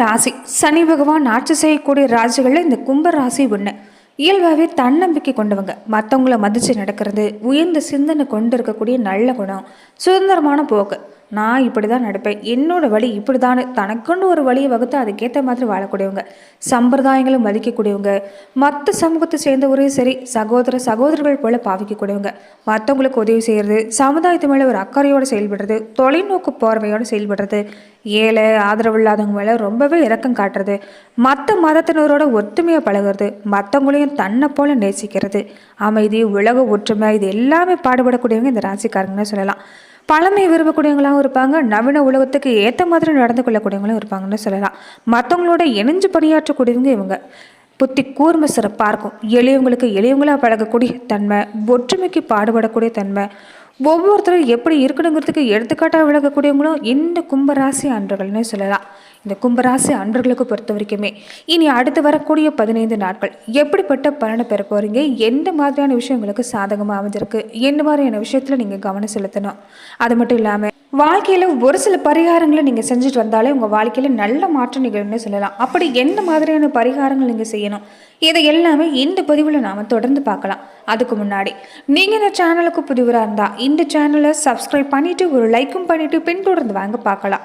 ராசி சனி பகவான் ஆட்சி செய்யக்கூடிய ராசிகளில் இந்த கும்ப ராசி ஒன்று இயல்பாகவே தன்னம்பிக்கை கொண்டவங்க. மற்றவங்கள மதித்து நடக்கிறது உயர்ந்த சிந்தனை கொண்டு இருக்கக்கூடிய நல்ல குணம் சுதந்திரமான போக்கு. நான் இப்படி தான் நடப்பேன். என்னோடய வழி இப்படி தான் தனக்குன்னு ஒரு வழியை வகுத்து அதுக்கேற்ற மாதிரி வாழக்கூடியவங்க. சம்பிரதாயங்களும் மதிக்கக்கூடியவங்க. மற்ற சமூகத்தை சேர்ந்தவரையும் சரி சகோதர சகோதரர்கள் போல பாவிக்கக்கூடியவங்க. மற்றவங்களுக்கு உதவி செய்கிறது சமுதாயத்து மேலே ஒரு அக்கறையோடு செயல்படுறது தொலைநோக்கு போர்வையோடு செயல்படுறது. ஏழை ஆதரவு இல்லாதவங்க மேலே ரொம்பவே இரக்கம் காட்டுறது. மற்ற மதத்தினரோட ஒற்றுமையாக பழகுறது. மற்றவங்களையும் தன்னை போல நேசிக்கிறது. அமைதி உலக ஒற்றுமை இது எல்லாமே பாடுபடக்கூடியவங்க இந்த ராசிக்காரங்கன்னு சொல்லலாம். பழமை விரும்பக்கூடியவங்களாகவும் இருப்பாங்க. நவீன உலகத்துக்கு ஏற்ற மாதிரி நடந்து கொள்ளக்கூடியவங்களும் இருப்பாங்கன்னு சொல்லலாம். மற்றவங்களோட இணைஞ்சு பணியாற்றக்கூடியவங்க இவங்க. புத்தி கூர்மை சிறப்பாக இருக்கும். எளியவங்களுக்கு எளியவங்களாக பழகக்கூடிய தன்மை ஒற்றுமைக்கு பாடுபடக்கூடிய தன்மை ஒவ்வொருத்தரும் எப்படி இருக்கணுங்கிறதுக்கு எடுத்துக்காட்டாக விளக்கக்கூடியவங்களும் இந்த கும்பராசி அன்றர்கள்னே சொல்லலாம். இந்த கும்பராசி அன்றர்களுக்கு பொறுத்த வரைக்குமே இனி அடுத்து வரக்கூடிய பதினைந்து நாட்கள் எப்படிப்பட்ட பலனை பெற போகிறீங்க எந்த மாதிரியான விஷயம் உங்களுக்கு சாதகமாக அமைஞ்சிருக்கு? என்ன மாதிரியான விஷயத்தில் நீங்கள் கவனம் செலுத்தணும்? அது மட்டும் இல்லாமல் வாழ்க்கையில் ஒரு சில பரிகாரங்களை நீங்கள் செஞ்சுட்டு வந்தாலே உங்கள் வாழ்க்கையில் நல்ல மாற்றம் நிகழும்னு சொல்லலாம். அப்படி எந்த மாதிரியான பரிகாரங்கள் நீங்கள் செய்யணும்? இதை எல்லாமே இந்த பதிவில் நாம் தொடர்ந்து பார்க்கலாம். அதுக்கு முன்னாடி நீங்கள் இந்த சேனலுக்கு புதுவராக இருந்தால் இந்த சேனலை சப்ஸ்கிரைப் பண்ணிவிட்டு ஒரு லைக்கும் பண்ணிவிட்டு பின்தொடர்ந்து வாங்க பார்க்கலாம்.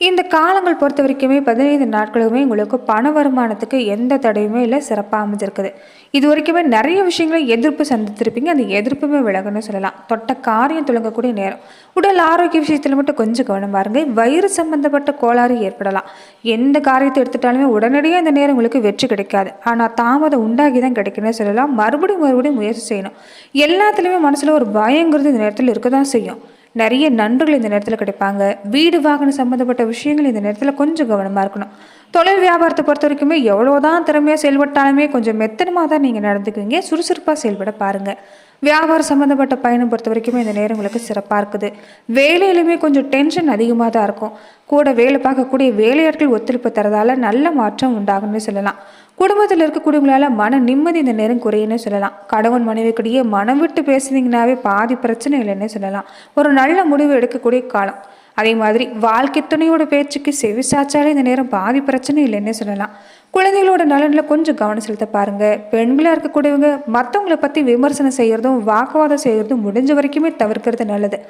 இந்த காலங்கள் பொறுத்த வரைக்குமே பதினைந்து நாட்களுமே உங்களுக்கு பண வருமானத்துக்கு எந்த தடையுமே இல்லை சிறப்பாக அமைஞ்சிருக்குது. இது வரைக்குமே நிறைய விஷயங்களை எதிர்ப்பு சந்தித்திருப்பீங்க. அந்த எதிர்ப்புமே விலகுன்னு சொல்லலாம். தொட்ட காரியம் தொடங்கக்கூடிய நேரம். உடல் ஆரோக்கிய விஷயத்தில் மட்டும் கொஞ்சம் கவனம் பாருங்க. வயிறு சம்பந்தப்பட்ட கோளாறு ஏற்படலாம். எந்த காரியத்தை எடுத்துட்டாலுமே உடனடியாக இந்த நேரம் உங்களுக்கு வெற்றி கிடைக்காது. ஆனால் தாமதம் உண்டாகி தான் கிடைக்கணும்னு சொல்லலாம். மறுபடியும் மறுபடியும் முயற்சி செய்யணும். எல்லாத்துலேயுமே மனசில் ஒரு பயங்கிறது இந்த நேரத்தில் இருக்க தான் செய்யும். நிறைய நன்றுகள் இந்த நேரத்தில் கிடைப்பாங்க. வீடு வாகனம் சம்மந்தப்பட்ட விஷயங்கள் இந்த நேரத்தில் கொஞ்சம் கவனமாக இருக்கணும். தொழில் வியாபாரத்தை பொறுத்த வரைக்குமே எவ்வளோதான் திறமையாக செயல்பட்டாலுமே கொஞ்சம் மெத்தனமாக தான் நீங்கள் நடந்துக்குவீங்க. சுறுசுறுப்பாக செயல்பட பாருங்கள் வியாபாரம் சம்மந்தப்பட்ட பயணம் பொறுத்த வரைக்குமே இந்த நேரம் உங்களுக்கு சிறப்பாக இருக்குது. வேலையிலுமே கொஞ்சம் டென்ஷன் அதிகமாக தான் இருக்கும். கூட வேலை பார்க்கக்கூடிய வேலையாட்கள் ஒத்துழைப்பு தரதால் நல்ல மாற்றம் உண்டாகும்னு சொல்லலாம். குடும்பத்தில் இருக்கக்கூடியவங்களால மன நிம்மதி இந்த நேரம் குறையுன்னு சொல்லலாம். கணவன் மனைவிக்கிடையே மனம் விட்டு பேசுனீங்கன்னாவே பாதி பிரச்சனை இல்லைன்னு சொல்லலாம். ஒரு நல்ல முடிவு எடுக்கக்கூடிய காலம். அதே மாதிரி வாழ்க்கை துணையோட பேச்சுக்கு செவி சாச்சாலே இந்த நேரம் பாதி பிரச்சனை இல்லைன்னே சொல்லலாம். குழந்தைகளோட நலனில் கொஞ்சம் கவனம் செலுத்த பாருங்க. பெண்களாக இருக்கக்கூடியவங்க மற்றவங்களை பற்றி விமர்சனம் செய்கிறதும் வாக்குவாதம் செய்கிறதும் முடிஞ்ச வரைக்குமே தவிர்க்கிறது நல்லது.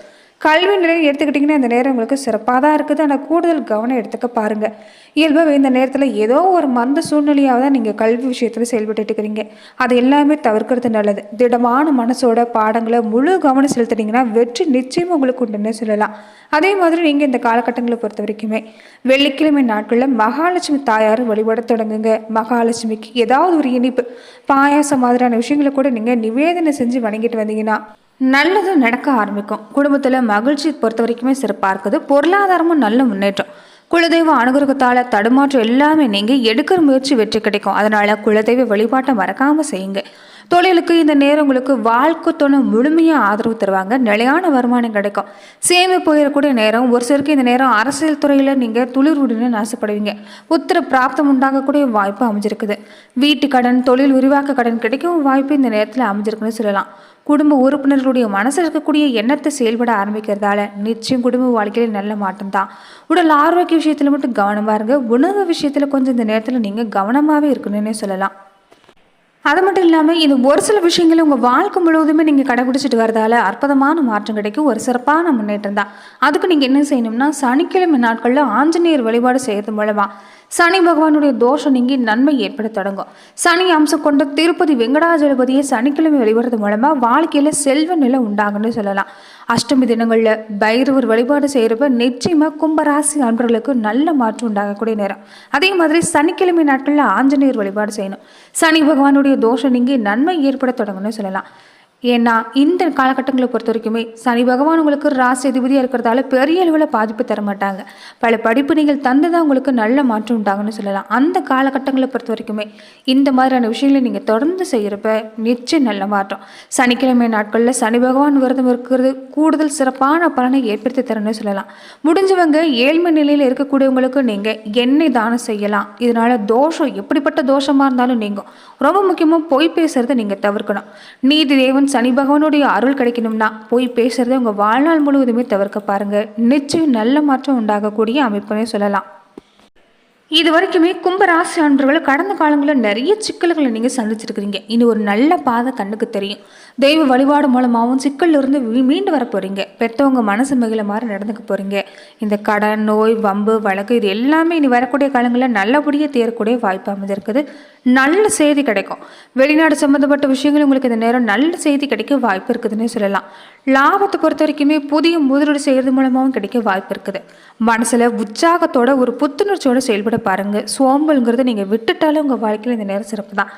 கல்வி நிலையம் எடுத்துக்கிட்டிங்கன்னா இந்த நேரம் உங்களுக்கு சிறப்பாக தான் இருக்குது. ஆனால் கூடுதல் கவனம் எடுத்துக்க பாருங்கள் இயல்பாக இந்த நேரத்தில் ஏதோ ஒரு மந்த சூழ்நிலையாக தான் நீங்கள் கல்வி விஷயத்தில் செயல்பட்டு இருக்கிறீங்க. அது எல்லாமே தவிர்க்கிறது நல்லது. திடமான மனசோட பாடங்களை முழு கவனம் செலுத்துனீங்கன்னா வெற்றி நிச்சயம் உங்களுக்கு உண்டுன்னு சொல்லலாம். அதே மாதிரி நீங்கள் இந்த காலகட்டங்களை பொறுத்த வரைக்குமே வெள்ளிக்கிழமை நாட்களில் மகாலட்சுமி தாயார் வழிபட தொடங்குங்க. மகாலட்சுமிக்கு ஏதாவது ஒரு இனிப்பு பாயாசம் மாதிரியான விஷயங்களை கூட நீங்கள் நிவேதனை செஞ்சு வணங்கிட்டு வந்தீங்கன்னா நல்லது நடக்க ஆரம்பிக்கும். குடும்பத்தில் மகிழ்ச்சி பொறுத்த வரைக்குமே சிறப்பாக இருக்குது. பொருளாதாரமும் நல்ல முன்னேற்றம். குலதெய்வ அனுகிரகத்தால் தடுமாற்றம் எல்லாமே நீங்கள் எடுக்கிற முயற்சி வெற்றி கிடைக்கும். அதனால் குலதெய்வ வழிபாட்டை மறக்காமல் செய்யுங்க. தொழிலுக்கு இந்த நேரம் உங்களுக்கு வாழ்க்கை துணை முழுமையாக ஆதரவு தருவாங்க. நிலையான வருமானம் கிடைக்கும். சேமி போயிடக்கூடிய நேரம். ஒரு சிலருக்கு இந்த நேரம் அரசியல் துறையில் நீங்கள் துளிர் விடணும்னு ஆசைப்படுவீங்க. உத்தர பிராப்தம் உண்டாகக்கூடிய வாய்ப்பு அமைஞ்சிருக்குது. வீட்டு கடன் தொழில் விரிவாக்க கடன் கிடைக்கும் வாய்ப்பு இந்த நேரத்தில் அமைஞ்சிருக்குன்னு சொல்லலாம். குடும்ப உறுப்பினர்களுடைய மனசில் இருக்கக்கூடிய எண்ணத்தை செயல்பட ஆரம்பிக்கிறதால நிச்சயம் குடும்ப வாழ்க்கையில் நல்ல மாற்றம் தான். உடல் ஆரோக்கிய விஷயத்தில் மட்டும் கவனமாக இருங்க. உணவு விஷயத்தில் கொஞ்சம் இந்த நேரத்தில் நீங்கள் கவனமாகவே இருக்கணும்னே சொல்லலாம். அது மட்டும் இல்லாமல் இது ஒரு சில விஷயங்களை உங்கள் வாழ்க்கை முழுவதுமே நீங்கள் கடைபிடிச்சிட்டு வரதால அற்புதமான மாற்றம் கிடைக்கும். ஒரு சிறப்பான முன்னேற்றம் தான். அதுக்கு நீங்கள் என்ன செய்யணும்னா சனிக்கிழமை நாட்களில் ஆஞ்சநேயர் வழிபாடு செய்யறது மூலமாக சனி பகவானுடைய தோஷம் நீங்கி நன்மை ஏற்பட தொடங்கும். சனி அம்சம் கொண்ட திருப்பதி வெங்கடாஜலபதியை சனிக்கிழமை வழிபடுறது மூலமாக வாழ்க்கையில் செல்வ நிலை உண்டாகுன்னு சொல்லலாம். அஷ்டமி தினங்களில் பைரவர் வழிபாடு செய்கிறப்ப நிச்சயமாக கும்பராசி அன்பர்களுக்கு நல்ல மாற்றம் உண்டாகக்கூடிய நேரம். அதே மாதிரி சனிக்கிழமை நாட்களில் ஆஞ்சநேயர் வழிபாடு செய்யணும். சனி பகவானுடைய தோஷம் நீங்கி நன்மை ஏற்பட தொடங்கும்னு சொல்லலாம். ஏன்னா இந்த காலகட்டங்களை பொறுத்த வரைக்குமே சனி பகவான் உங்களுக்கு ராசி அதிபதியாக இருக்கிறதால பெரிய அளவில் பாதிப்பு தர மாட்டாங்க. பல படிப்பு நீங்கள் தந்து தான் உங்களுக்கு நல்ல மாற்றம் உண்டாகுன்னு சொல்லலாம். அந்த காலகட்டங்களை பொறுத்த வரைக்குமே இந்த மாதிரியான விஷயங்களை நீங்கள் தொடர்ந்து செய்கிறப்ப நிச்சயம் நல்ல மாற்றம். சனிக்கிழமை நாட்களில் சனி பகவான் விரதம் இருக்கிறது கூடுதல் சிறப்பான பலனை ஏற்படுத்தி தரணும்னு சொல்லலாம். முடிஞ்சவங்க ஏழ்மை நிலையில் இருக்கக்கூடியவங்களுக்கு நீங்கள் எண்ணெய் தானம் செய்யலாம். இதனால் தோஷம் எப்படிப்பட்ட தோஷமாக இருந்தாலும் நீங்கள் ரொம்ப முக்கியமாக பொய் பேசுறதை நீங்கள் தவிர்க்கணும். நீதி தேவன் சனி பகவானுடைய அருள் கிடைக்கணும்னா போய் பேசுறதை உங்கள் வாழ்நாள் முழுவதுமே தவிர்க்க பாருங்க. நிச்சயம் நல்ல மாற்றம் உண்டாகக்கூடிய அமைப்புனே சொல்லலாம். இது வரைக்குமே கும்பராசி அன்பர்கள் கடந்த காலங்களில் நிறைய சிக்கல்களை நீங்கள் சந்திச்சிருக்கிறீங்க. இனி ஒரு நல்ல பாதை கண்ணுக்கு தெரியும். தெய்வ வழிபாடு மூலமாகவும் சிக்கல்ல இருந்து மீண்டு வர போகிறீங்க பெற்றவங்க மனசு மகிழ மாதிரி நடந்துக்க போகிறீங்க இந்த கடன் நோய் வம்பு வழக்கு இது எல்லாமே இனி வரக்கூடிய காலங்களில் நல்லபடியாக தேரக்கூடிய வாய்ப்பு அமைஞ்சிருக்குது. நல்ல செய்தி கிடைக்கும். வெளிநாடு சம்மந்தப்பட்ட விஷயங்கள் உங்களுக்கு இந்த நேரம் நல்ல செய்தி கிடைக்க வாய்ப்பு இருக்குதுன்னு சொல்லலாம். லாபத்தை பொறுத்த வரைக்குமே புதிய முதலீடு செய்கிறது மூலமாகவும் கிடைக்க வாய்ப்பு இருக்குது. மனசில் உற்சாகத்தோட ஒரு புத்துணர்ச்சியோட செயல்பட பாருங்க. சோம்பல்ங்கிறத நீங்கள் விட்டுட்டாலே உங்கள் வாழ்க்கையில் இந்த நேரம் சிறப்பு தான்.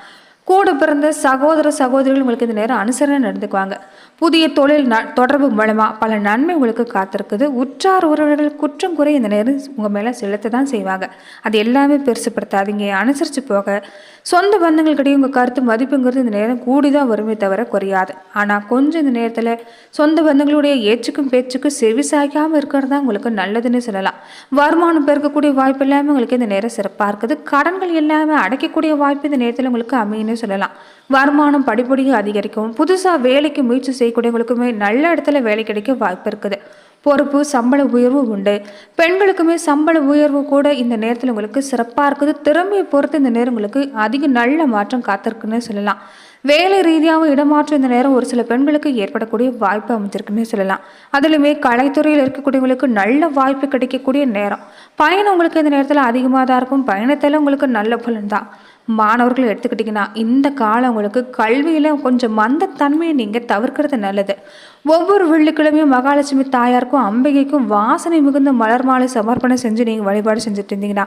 கூட பிறந்த சகோதர சகோதரிகள் உங்களுக்கு இந்த நேரம் அனுசரணை நடந்துக்குவாங்க. புதிய தொழில் ந தொடர்பு மூலமாக பல நன்மை உங்களுக்கு காத்திருக்குது. உற்றார் உறவினர்கள் குற்றம் குறை இந்த நேரம் உங்கள் மேலே செலுத்த தான் செய்வாங்க. அது எல்லாமே பெருசுப்படுத்தாதீங்க. அனுசரித்து போக சொந்த பந்தங்கள்கிட்டையும் உங்கள் கருத்து மதிப்புங்கிறது இந்த நேரம் கூடி தான் வருமே தவிர குறையாது. ஆனால் கொஞ்சம் இந்த நேரத்தில் சொந்த பந்தங்களுடைய ஏச்சுக்கும் பேச்சுக்கும் செவி சாய்க்காமல் இருக்கிறது தான் உங்களுக்கு நல்லதுன்னு சொல்லலாம். வருமானம் பெருக்கக்கூடிய வாய்ப்பு எல்லாமே உங்களுக்கு இந்த நேரம் சிறப்பாக இருக்குது. கடன்கள் எல்லாமே அடைக்கக்கூடிய வாய்ப்பு இந்த நேரத்தில் உங்களுக்கு அமையுன்னு சொல்லலாம். வருமானம் படிப்படியாக அதிகரிக்கும் புதுசாக வேலைக்கு முயற்சி செய்யக்கூடியவங்களுக்குமே நல்ல இடத்துல வேலை கிடைக்க வாய்ப்பு இருக்குது. பொறுப்பு சம்பள உயர்வு உண்டு. பெண்களுக்குமே சம்பள உயர்வு கூட இந்த நேரத்தில் உங்களுக்கு சிறப்பாக இருக்குது. திறமையை பொறுத்து இந்த நேரம் உங்களுக்கு அதிக நல்ல மாற்றம் காத்திருக்குன்னு சொல்லலாம். வேலை ரீதியாகவும் இடமாற்றம் இந்த நேரம் ஒரு சில பெண்களுக்கு ஏற்படக்கூடிய வாய்ப்பு அமைஞ்சிருக்குன்னு சொல்லலாம். அதிலுமே கலைத்துறையில் இருக்கக்கூடியவங்களுக்கு நல்ல வாய்ப்பு கிடைக்கக்கூடிய நேரம். பயணம் உங்களுக்கு இந்த நேரத்தில் அதிகமாக தான் இருக்கும். பயணத்தில் உங்களுக்கு நல்ல பலன் தான் மாணவர்களை எடுத்துக்கிட்டிங்கன்னா இந்த காலம் உங்களுக்கு கல்வியில் கொஞ்சம் மந்தத்தன்மையை நீங்கள் தவிர்க்கிறது நல்லது. ஒவ்வொரு வெள்ளிக்கிழமையும் மகாலட்சுமி தாயாருக்கும் அம்பிகைக்கும் வாசனை மிகுந்த மலர் மாலை சமர்ப்பணம் செஞ்சு நீங்கள் வழிபாடு செஞ்சுட்டு இருந்தீங்கன்னா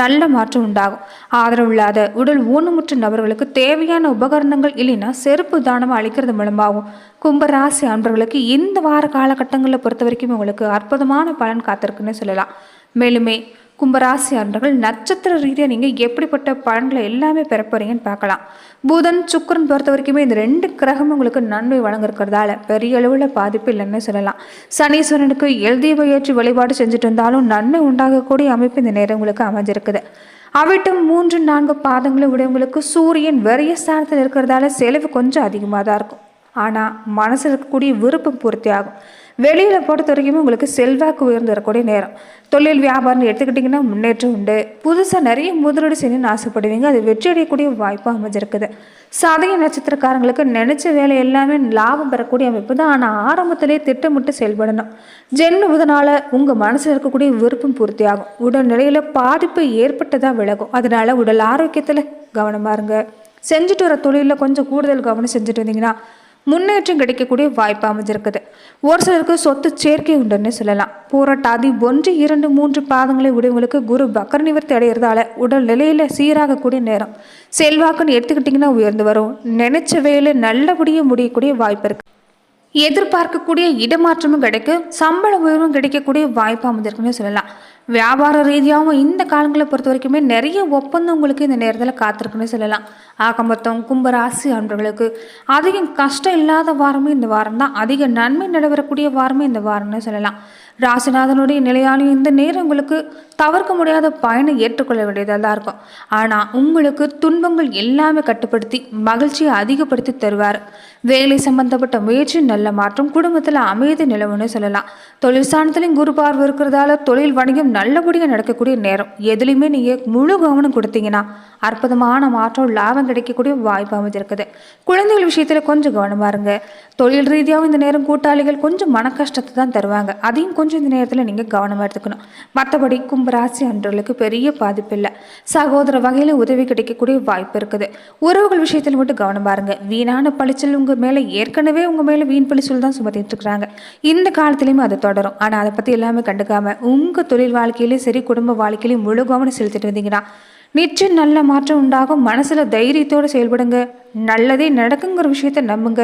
நல்ல மாற்றம் உண்டாகும். ஆதரவு இல்லாத உடல் ஊனமுற்ற நபர்களுக்கு தேவையான உபகரணங்கள் இல்லைன்னா செருப்பு தானமாக அளிக்கிறது மூலமாகும் கும்பராசி அன்பர்களுக்கு இந்த வார காலகட்டங்களில் பொறுத்த வரைக்கும் உங்களுக்கு அற்புதமான பலன் காத்திருக்குன்னு சொல்லலாம். மேலுமே கும்பராசி அன்பர்கள் நட்சத்திர ரீதியாக நீங்கள் எப்படிப்பட்ட பலன்களை எல்லாமே பெற பார்க்கலாம். புதன் சுக்கிரன் பொறுத்த வரைக்குமே இந்த ரெண்டு கிரகமும் உங்களுக்கு நன்மை வழங்கிருக்கிறதால பெரிய அளவில் பாதிப்பு இல்லைன்னு சொல்லலாம். சனீஸ்வரனுக்கு எழுதிய ஏற்றி வழிபாடு செஞ்சுட்டு இருந்தாலும் நன்மை உண்டாகக்கூடிய அமைப்பு இந்த நேரம் உங்களுக்கு அமைஞ்சிருக்குது. அவிட்டம் மூன்று நான்கு பாதங்களை உடையவங்களுக்கு சூரியன் வெறிய ஸ்தானத்தில் இருக்கிறதால செலவு கொஞ்சம் அதிகமாக தான் இருக்கும். ஆனால் மனசில் இருக்கக்கூடிய விருப்பம் பூர்த்தி ஆகும் வெளியில் பொறுத்த வரைக்கும் உங்களுக்கு செல்வாக்கு உயர்ந்து வரக்கூடிய நேரம். தொழில் வியாபாரம் எடுத்துக்கிட்டிங்கன்னா முன்னேற்றம் உண்டு. புதுசாக நிறைய முதலீடு செய்யணும்னு ஆசைப்படுவீங்க. அது வெற்றி அடையக்கூடிய வாய்ப்பு அமைஞ்சிருக்குது. சதய நட்சத்திரக்காரங்களுக்கு நினச்ச வேலை எல்லாமே லாபம் பெறக்கூடிய அமைப்பு தான். ஆனால் ஆரம்பத்திலே திட்டமிட்டு செயல்படணும். ஜென்ம புதனால உங்கள் மனசில் இருக்கக்கூடிய விருப்பம் பூர்த்தியாகும். உடல்நிலையில் பாதிப்பு ஏற்பட்டதாக விலகும். அதனால உடல் ஆரோக்கியத்தில் கவனமாக இருங்க. செஞ்சுட்டு வர தொழிலில் கொஞ்சம் கூடுதல் கவனம் செஞ்சுட்டு வந்தீங்கன்னா முன்னேற்றம் கிடைக்கக்கூடிய வாய்ப்பு அமைஞ்சிருக்குது. ஒரு சிலருக்கு சொத்து சேர்க்கை உண்டுன்னு சொல்லலாம். பூரட்டாதி ஒன்று இரண்டு மூன்று பாதங்களை உடையவங்களுக்கு குரு பக்கர நிவர்த்தி அடைகிறதால உடல் நிலையில் சீராகக்கூடிய நேரம். செல்வாக்குன்னு எடுத்துக்கிட்டிங்கன்னா உயர்ந்து வரும். நினைச்ச வேலை நல்லபடியாக முடியக்கூடிய வாய்ப்பு இருக்கு. எதிர்பார்க்கக்கூடிய இடமாற்றமும் கிடைக்கும். சம்பள உயர்வும் கிடைக்கக்கூடிய வாய்ப்பு அமைஞ்சிருக்குன்னு சொல்லலாம். வியாபார ரீதியாகவும் இந்த காலங்களை பொறுத்த வரைக்குமே நிறைய ஒப்பந்தம் உங்களுக்கு இந்த நேரத்தில் காத்திருக்குன்னு சொல்லலாம். ஆக மொத்தம் கும்பராசி அன்பர்களுக்கு அதிகம் கஷ்டம் இல்லாத வாரமே இந்த வாரம் தான். அதிக நன்மை நடைபெறக்கூடிய வாரமே இந்த வாரம்னு சொல்லலாம். ராசிநாதனுடைய நிலையான இந்த நேரம் உங்களுக்கு தவிர்க்க முடியாத பயனை ஏற்றுக்கொள்ள வேண்டியதாக தான் இருக்கும். ஆனால் உங்களுக்கு துன்பங்கள் எல்லாமே கட்டுப்படுத்தி மகிழ்ச்சியை அதிகப்படுத்தி தருவார். வேலை சம்பந்தப்பட்ட முயற்சி நல்ல மாற்றம் குடும்பத்தில் அமைதி நிலவுன்னு சொல்லலாம். தொழில் சாணத்திலையும் குரு பார்வை இருக்கிறதால தொழில் வணிகம் நல்லபடியாக நடக்கக்கூடிய நேரம். எதுலேயுமே நீங்கள் முழு கவனம் கொடுத்தீங்கன்னா அற்புதமான மாற்றம் லாபம் கிடைக்கக்கூடிய வாய்ப்பு அமைஞ்சிருக்குது. குழந்தைகள் விஷயத்தில் கொஞ்சம் கவனமாக இருங்க. தொழில் ரீதியாகவும் இந்த நேரம் கூட்டாளிகள் கொஞ்சம் மன கஷ்டத்தை தான் தருவாங்க. அதையும் கொஞ்சம் இந்த நேரத்தில் நீங்கள் கவனமாக எடுத்துக்கணும். மற்றபடி கும்பராசி அன்றர்களுக்கு பெரிய பாதிப்பு இல்லை. சகோதர வகையில் உதவி கிடைக்கக்கூடிய வாய்ப்பு இருக்குது. உறவுகள் விஷயத்தில் மட்டும் கவனம் பாருங்க வீணான பழிச்சல் உங்கள் மேலே ஏற்கனவே உங்கள் மேலே வீண் பழிச்சல் தான் சுமத்திட்டு இருக்கிறாங்க. இந்த காலத்துலேயுமே அது தொடரும். ஆனால் அதை பற்றி எல்லாமே கண்டுக்காமல் உங்கள் தொழில் வாழ்க்கையிலையும் சரி குடும்ப வாழ்க்கையிலையும் முழு கவனம் செலுத்திட்டு வந்தீங்கன்னா நிச்சயம் நல்ல மாற்றம் உண்டாகும். மனசில் தைரியத்தோடு செயல்படுங்க. நல்லதே நடக்குங்கிற விஷயத்த நம்புங்க.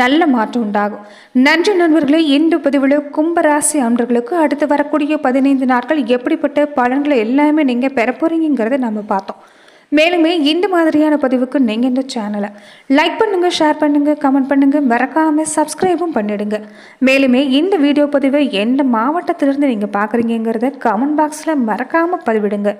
நல்ல மாற்றம் உண்டாகும். நன்றி நண்பர்களே இந்த பதிவில் கும்பராசி அன்பர்களுக்கு அடுத்து வரக்கூடிய பதினைந்து நாட்கள் எப்படிப்பட்ட பலன்களை எல்லாமே நீங்கள் பெற போகிறீங்கிறத நம்ம பார்த்தோம். மேலுமே இந்த மாதிரியான பதிவுக்கு நீங்கள் இந்த சேனலை லைக் பண்ணுங்கள் ஷேர் பண்ணுங்கள் கமெண்ட் பண்ணுங்கள் மறக்காமல் சப்ஸ்கிரைபும் பண்ணிடுங்க. மேலுமே இந்த வீடியோ பதிவை எந்த மாவட்டத்திலிருந்து நீங்கள் பார்க்குறீங்கிறத கமெண்ட் பாக்ஸில் மறக்காமல் பதிவிடுங்க.